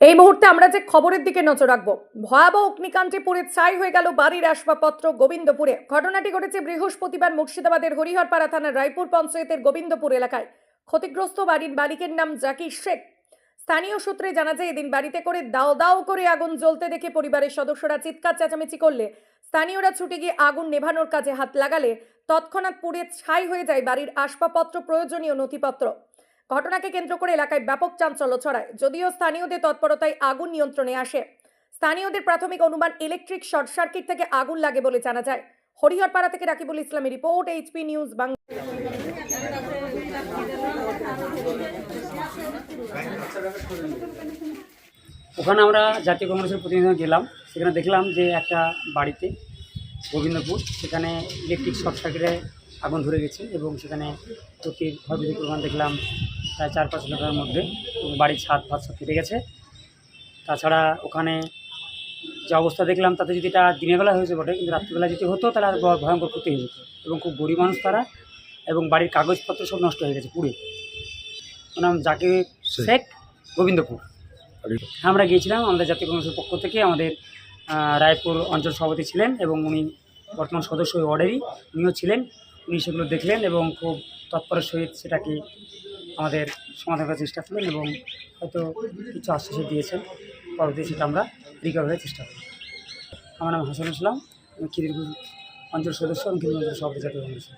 এই মুহূর্তে আমরা যে খবরের দিকে নজর রাখব, ভয়াবহ অগ্নিকাণ্ডে পুড়ে ছাই হয়ে গেল বাড়ির আসবাবপত্র গোবিন্দপুরে। ঘটনাটি ঘটেছে বৃহস্পতিবার মুর্শিদাবাদের হরিহরপাড়া থানার রায়পুর পঞ্চায়েতের গোবিন্দপুর এলাকায়। ক্ষতিগ্রস্ত বাড়ির মালিকের নাম জাকির শেখ। স্থানীয় সূত্রে জানা যায়, এদিন বাড়িতে করে দাও দাও করে আগুন জ্বলতে দেখে পরিবারের সদস্যরা চিৎকার চেঁচামেচি করলে। স্থানীয়রা ছুটে গিয়ে আগুন নেভানোর কাজে হাত লাগালে। তৎক্ষণাৎ পুড়ে ছাই হয়ে যায় বাড়ির আসবাবপত্র প্রয়োজনীয় নথিপত্র। ঘটনাকে কেন্দ্র করে এলাকায় ব্যাপক চাঞ্চল্য ছড়ায়, যদিও স্থানীয়দের তৎপরতায় আগুন নিয়ন্ত্রণে আসে। স্থানীয়দের প্রাথমিক অনুমান ইলেকট্রিক শর্ট সার্কিট থেকে আগুন লাগে বলে জানা যায়। হরিহরপাড়া থেকে রাকিবুল ইসলামের রিপোর্ট এইচপি নিউজ বাংলা ওখানে আমরা জাতীয় কংগ্রেসের প্রতিনিধি গেলাম। সেখানে দেখলাম যে একটা বাড়িতে গোবিন্দপুর, সেখানে ইলেকট্রিক শর্ট সার্কিটে আগুন ধরে গেছে এবং সেখানে ক্ষয়ক্ষতির পরিমাণ দেখলাম প্রায় চার পাঁচ লাখের মধ্যে এবং বাড়ির ছাদ ফাদ সব ফেটে গেছে। তাছাড়া ওখানে যে অবস্থা দেখলাম তাতে যদি এটা দিনের বেলা হয়েছে বটে কিন্তু রাত্রিবেলা যদি হতো তাহলে আর ভয়ঙ্কর ক্ষতি হয়ে যেত। এবং খুব গরিব মানুষ তারা এবং বাড়ির কাগজপত্র সব নষ্ট হয়ে গেছে পুড়ে। ওর নাম জাকির শেখ। গোবিন্দপুর। হ্যাঁ, আমরা গিয়েছিলাম আমাদের জাতীয় কংগ্রেসের পক্ষ থেকে আমাদের রায়পুর অঞ্চল সভাপতি ছিলেন এবং উনি বর্তমান সদস্য ওই ওয়ার্ডেরই উনিও ছিলেন। উনি সেগুলো দেখলেন এবং খুব তৎপরের সহিত সেটাকে আমাদের সমাধান করার চেষ্টা করলেন এবং হয়তো কিছু আশ্বাস দিয়েছেন। পরবর্তী সেটা আমরা রিকভার হওয়ার চেষ্টা করি আমার নাম হাসান ইসলাম, আমি খিদিরপুর অঞ্চল সদস্য এবং খিদির অঞ্চল সভাপতি জাতীয় কংগ্রেসের